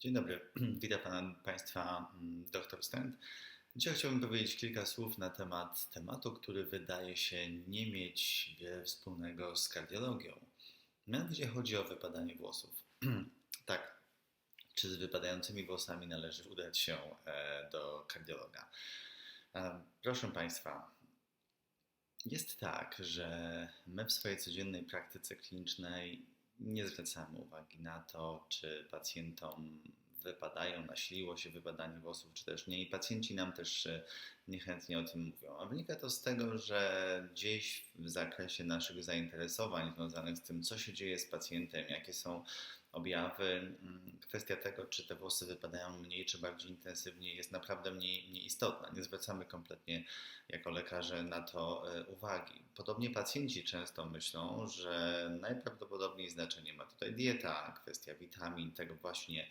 Dzień dobry, witam pana, Państwa mm, dr Stent. Dzisiaj chciałbym powiedzieć kilka słów na temat tematu, który wydaje się nie mieć wiele wspólnego z kardiologią. Mianowicie chodzi o wypadanie włosów. tak, czy z wypadającymi włosami należy udać się e, do kardiologa? E, proszę Państwa, jest tak, że my w swojej codziennej praktyce klinicznej nie zwracamy uwagi na to, czy pacjentom wypadają, nasiliło się wypadanie włosów, czy też nie. I pacjenci nam też e, niechętnie o tym mówią. A wynika to z tego, że gdzieś w zakresie naszych zainteresowań związanych z tym, co się dzieje z pacjentem, jakie są objawy, kwestia tego, czy te włosy wypadają mniej czy bardziej intensywnie, jest naprawdę mniej, mniej istotna. Nie zwracamy kompletnie jako lekarze na to e, uwagi. Podobnie pacjenci często myślą, że najprawdopodobniej znaczenie ma tutaj dieta, kwestia witamin, tego właśnie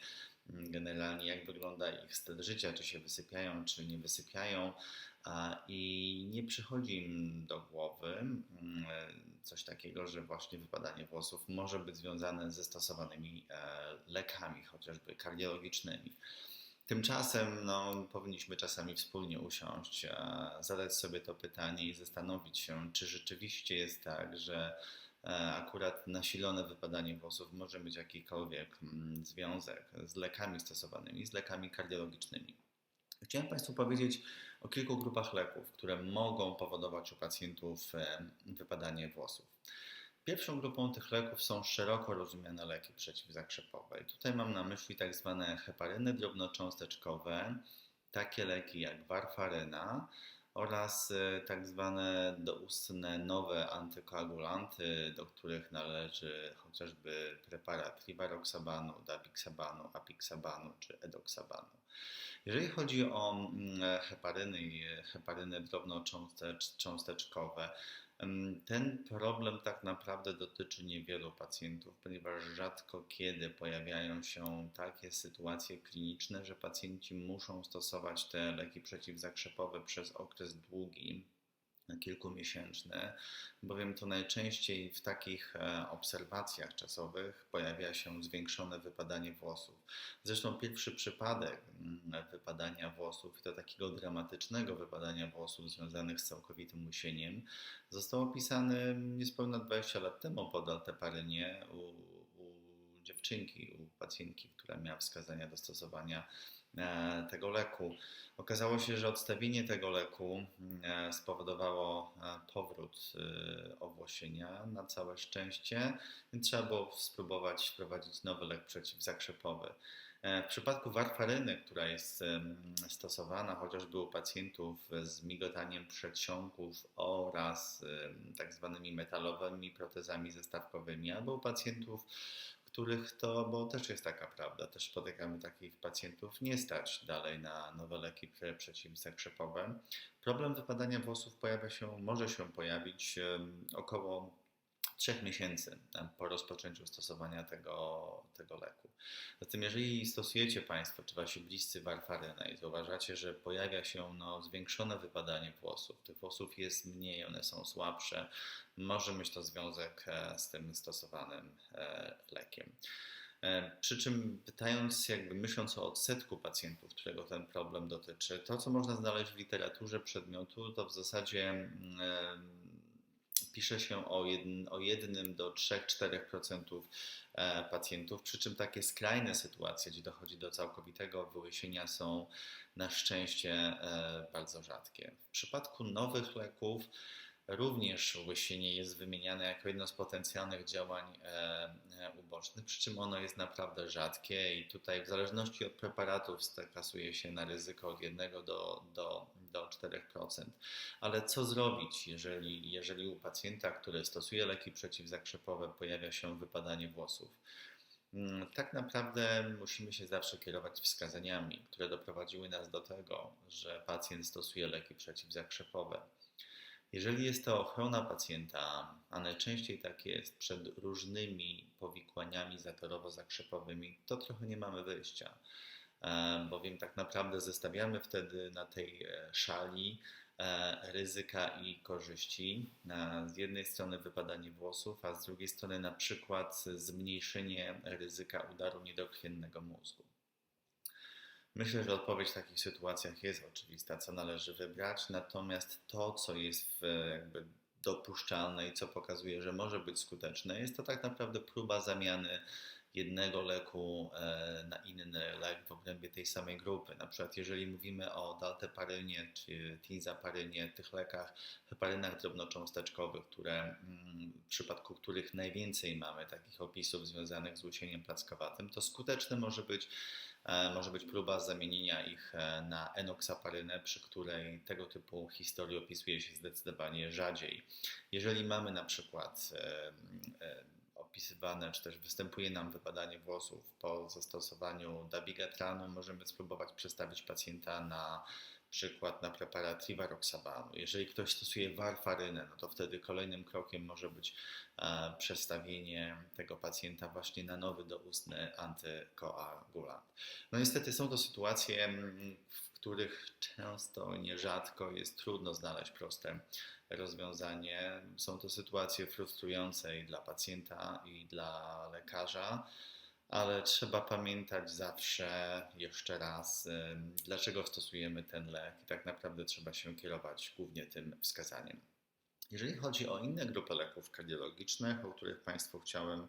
generalnie jak wygląda ich styl życia, czy się wysypiają, czy nie wysypiają. I nie przychodzi im do głowy mm, coś takiego, że właśnie wypadanie włosów może być związane ze stosowanymi e, lekami, chociażby kardiologicznymi. Tymczasem no, powinniśmy czasami wspólnie usiąść, zadać sobie to pytanie i zastanowić się, czy rzeczywiście jest tak, że akurat nasilone wypadanie włosów może mieć jakikolwiek mm, związek z lekami stosowanymi, z lekami kardiologicznymi. Chciałem Państwu powiedzieć o kilku grupach leków, które mogą powodować u pacjentów e, wypadanie włosów. Pierwszą grupą tych leków są szeroko rozumiane leki przeciwzakrzepowe. Tutaj mam na myśli tak zwane heparyny drobnocząsteczkowe, takie leki jak warfaryna oraz e, tak zwane doustne nowe antykoagulanty, do których należy chociażby preparat rivaroxabanu, dabixabanu, apixabanu czy edoxabanu. Jeżeli chodzi o mm, heparyny i heparyny drobnocząsteczkowe, ten problem tak naprawdę dotyczy niewielu pacjentów, ponieważ rzadko kiedy pojawiają się takie sytuacje kliniczne, że pacjenci muszą stosować te leki przeciwzakrzepowe przez okres długi kilkumiesięczny, bowiem to najczęściej w takich e, obserwacjach czasowych pojawia się zwiększone wypadanie włosów. Zresztą pierwszy przypadek mm, wypadania włosów, i to takiego dramatycznego wypadania włosów związanych z całkowitym łysieniem, został opisany niespełna 20 lat temu pod alteparynie u, u dziewczynki, u pacjentki, która miała wskazania do stosowania tego leku. Okazało się, że odstawienie tego leku e, spowodowało e, powrót owłosienia na całe szczęście, więc trzeba było spróbować wprowadzić nowy lek przeciwzakrzepowy. W przypadku warfaryny, która jest stosowana chociażby u pacjentów z migotaniem przedsionków oraz tak zwanymi metalowymi protezami zestawkowymi, albo u pacjentów których to, bo też jest taka prawda, też spotykamy takich pacjentów, nie stać dalej na nowe leki przeciwzakrzepowe. Problem wypadania włosów pojawia się, może się pojawić około trzech miesięcy po rozpoczęciu stosowania tego, tego leku. Zatem jeżeli stosujecie Państwo, czy Wasi bliscy warfarynę i zauważacie, że pojawia się no, zwiększone wypadanie włosów, tych włosów jest mniej, one są słabsze, może mieć to związek e, z tym stosowanym e, lekiem. E, przy czym pytając, jakby myśląc o odsetku pacjentów, którego ten problem dotyczy, to co można znaleźć w literaturze przedmiotu, to w zasadzie mm, pisze się o, jedn, o jednym do 3-4% e, pacjentów, przy czym takie skrajne sytuacje, gdzie dochodzi do całkowitego wyłysienia są na szczęście e, bardzo rzadkie. W przypadku nowych leków również łysienie jest wymieniane jako jedno z potencjalnych działań e, ubocznych, przy czym ono jest naprawdę rzadkie i tutaj w zależności od preparatów kasuje się na ryzyko od 1 do, do do 4%. Ale co zrobić, jeżeli, jeżeli u pacjenta, który stosuje leki przeciwzakrzepowe, pojawia się wypadanie włosów? Mm, tak naprawdę musimy się zawsze kierować wskazaniami, które doprowadziły nas do tego, że pacjent stosuje leki przeciwzakrzepowe. Jeżeli jest to ochrona pacjenta, a najczęściej tak jest przed różnymi powikłaniami zatorowo-zakrzepowymi, to trochę nie mamy wyjścia. E, bowiem tak naprawdę zestawiamy wtedy na tej e, szali e, ryzyka i korzyści. Z jednej strony wypadanie włosów, a z drugiej strony na przykład zmniejszenie ryzyka udaru niedokrwiennego mózgu. Myślę, że odpowiedź w takich sytuacjach jest oczywista, co należy wybrać, natomiast to, co jest jakby dopuszczalne i co pokazuje, że może być skuteczne, jest to tak naprawdę próba zamiany jednego leku e, na inny lek w obrębie tej samej grupy. Na przykład jeżeli mówimy o dalteparynie czy tizaparynie, tych lekach, heparynach drobnocząsteczkowych, które, mm, w przypadku których najwięcej mamy takich opisów związanych z łysieniem plackowatym, to skuteczny może być e, może być próba zamienienia ich e, na enoksaparynę, przy której tego typu historii opisuje się zdecydowanie rzadziej. Jeżeli mamy na przykład opisywane, czy też występuje nam wypadanie włosów po zastosowaniu dabigatranu, możemy spróbować przestawić pacjenta na przykład na preparat rivaroxabanu. Jeżeli ktoś stosuje warfarynę, no to wtedy kolejnym krokiem może być e, przestawienie tego pacjenta właśnie na nowy doustny antykoagulant. No niestety są to sytuacje, w których często, nierzadko jest trudno znaleźć proste rozwiązanie. Są to sytuacje frustrujące i dla pacjenta, i dla lekarza, ale trzeba pamiętać zawsze jeszcze raz, dlaczego stosujemy ten lek, i tak naprawdę trzeba się kierować głównie tym wskazaniem. Jeżeli chodzi o inne grupy leków kardiologicznych, o których Państwu chciałem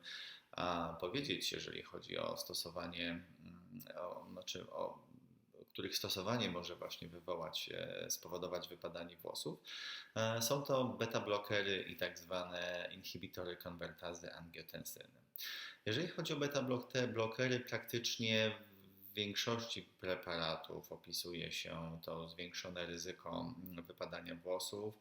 powiedzieć, jeżeli chodzi o stosowanie, mm, o, znaczy o których stosowanie może właśnie wywołać, e, spowodować wypadanie włosów. E, są to beta-blokery i tak zwane inhibitory konwertazy angiotensyny. Jeżeli chodzi o beta-blokery, praktycznie większości preparatów opisuje się to zwiększone ryzyko wypadania włosów.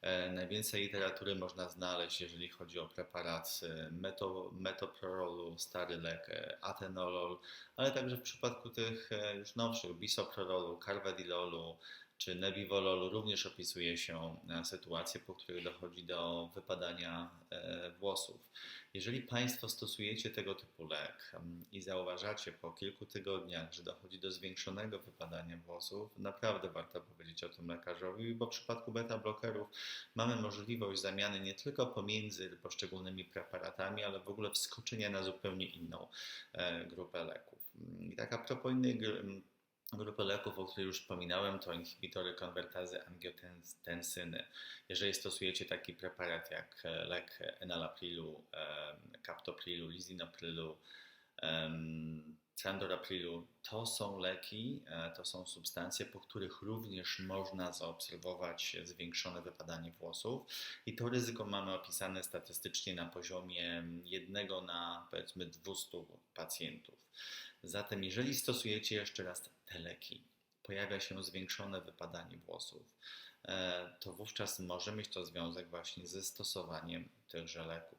E, najwięcej literatury można znaleźć, jeżeli chodzi o preparat e, meto, metoprololu, stary lek e, atenolol, ale także w przypadku tych już nowszych bisoprololu, carvedilolu, czy nebivololu również opisuje się sytuacje, po których dochodzi do wypadania włosów. Jeżeli Państwo stosujecie tego typu lek i zauważacie po kilku tygodniach, że dochodzi do zwiększonego wypadania włosów, naprawdę warto powiedzieć o tym lekarzowi, bo w przypadku beta-blokerów mamy możliwość zamiany nie tylko pomiędzy poszczególnymi preparatami, ale w ogóle wskoczenia na zupełnie inną e, grupę leków. I tak a propos innej Grupy leków, o których już wspominałem, to inhibitory konwertazy angiotensyny. Jeżeli stosujecie taki preparat jak e, lek enalaprilu, captoprilu, lisinoprilu, Candoraprilu, to są leki, e, to są substancje, po których również można zaobserwować zwiększone wypadanie włosów i to ryzyko mamy opisane statystycznie na poziomie jednego na powiedzmy 200 pacjentów. Zatem jeżeli stosujecie jeszcze raz te leki, pojawia się zwiększone wypadanie włosów, e, to wówczas może mieć to związek właśnie ze stosowaniem tychże leków.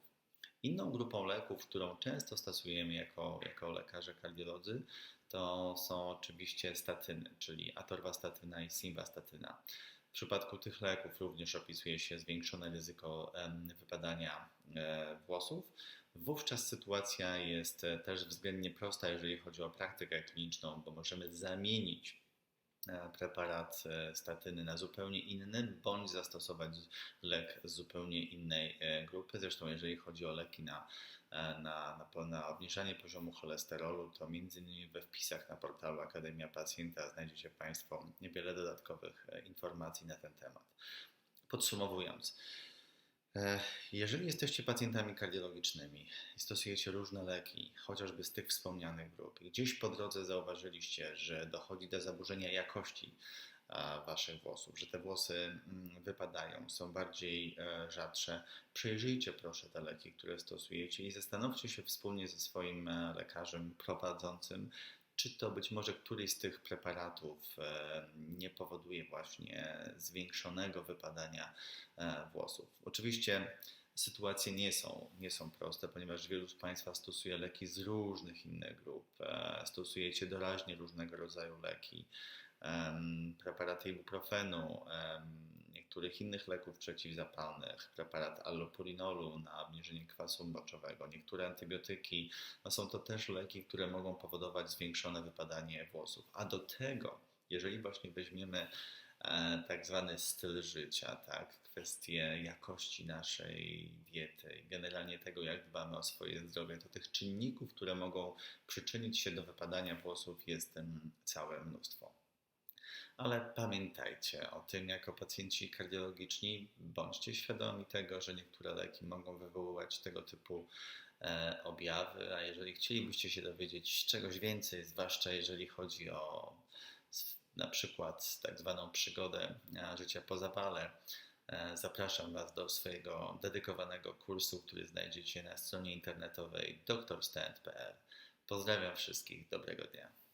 Inną grupą leków, którą często stosujemy jako, jako lekarze kardiolodzy, to są oczywiście statyny, czyli atorwastatyna i simvastatyna. W przypadku tych leków również opisuje się zwiększone ryzyko wypadania e, włosów. Wówczas sytuacja jest e, też względnie prosta, jeżeli chodzi o praktykę kliniczną, bo możemy zamienić preparat e, statyny na zupełnie inny, bądź zastosować lek z zupełnie innej grupy. Zresztą, jeżeli chodzi o leki na, na, na, na obniżanie poziomu cholesterolu, to między innymi we wpisach na portalu Akademia Pacjenta znajdziecie Państwo niewiele dodatkowych informacji na ten temat. Podsumowując, E, jeżeli jesteście pacjentami kardiologicznymi i stosujecie różne leki, chociażby z tych wspomnianych grup, gdzieś po drodze zauważyliście, że dochodzi do zaburzenia jakości waszych włosów, że te włosy mm, wypadają, są bardziej e, rzadsze, przejrzyjcie proszę te leki, które stosujecie i zastanówcie się wspólnie ze swoim e, lekarzem prowadzącym, czy to być może któryś z tych preparatów e, nie powoduje właśnie zwiększonego wypadania e, włosów. Oczywiście sytuacje nie są, nie są proste, ponieważ wielu z Państwa stosuje leki z różnych innych grup, e, stosujecie doraźnie różnego rodzaju leki, preparaty ibuprofenu, niektórych innych leków przeciwzapalnych, preparat allopurinolu na obniżenie kwasu moczowego, niektóre antybiotyki, no są to też leki, które mogą powodować zwiększone wypadanie włosów. A do tego, jeżeli właśnie weźmiemy e, tak zwany styl życia, tak, kwestie jakości naszej diety generalnie tego, jak dbamy o swoje zdrowie, to tych czynników, które mogą przyczynić się do wypadania włosów, jest całe mnóstwo. Ale pamiętajcie o tym, jako pacjenci kardiologiczni, bądźcie świadomi tego, że niektóre leki mogą wywoływać tego typu e, objawy, a jeżeli chcielibyście się dowiedzieć czegoś więcej, zwłaszcza jeżeli chodzi o na przykład tak zwaną przygodę życia po zapale, e, zapraszam Was do swojego dedykowanego kursu, który znajdziecie na stronie internetowej drstand.pl. Pozdrawiam wszystkich, dobrego dnia.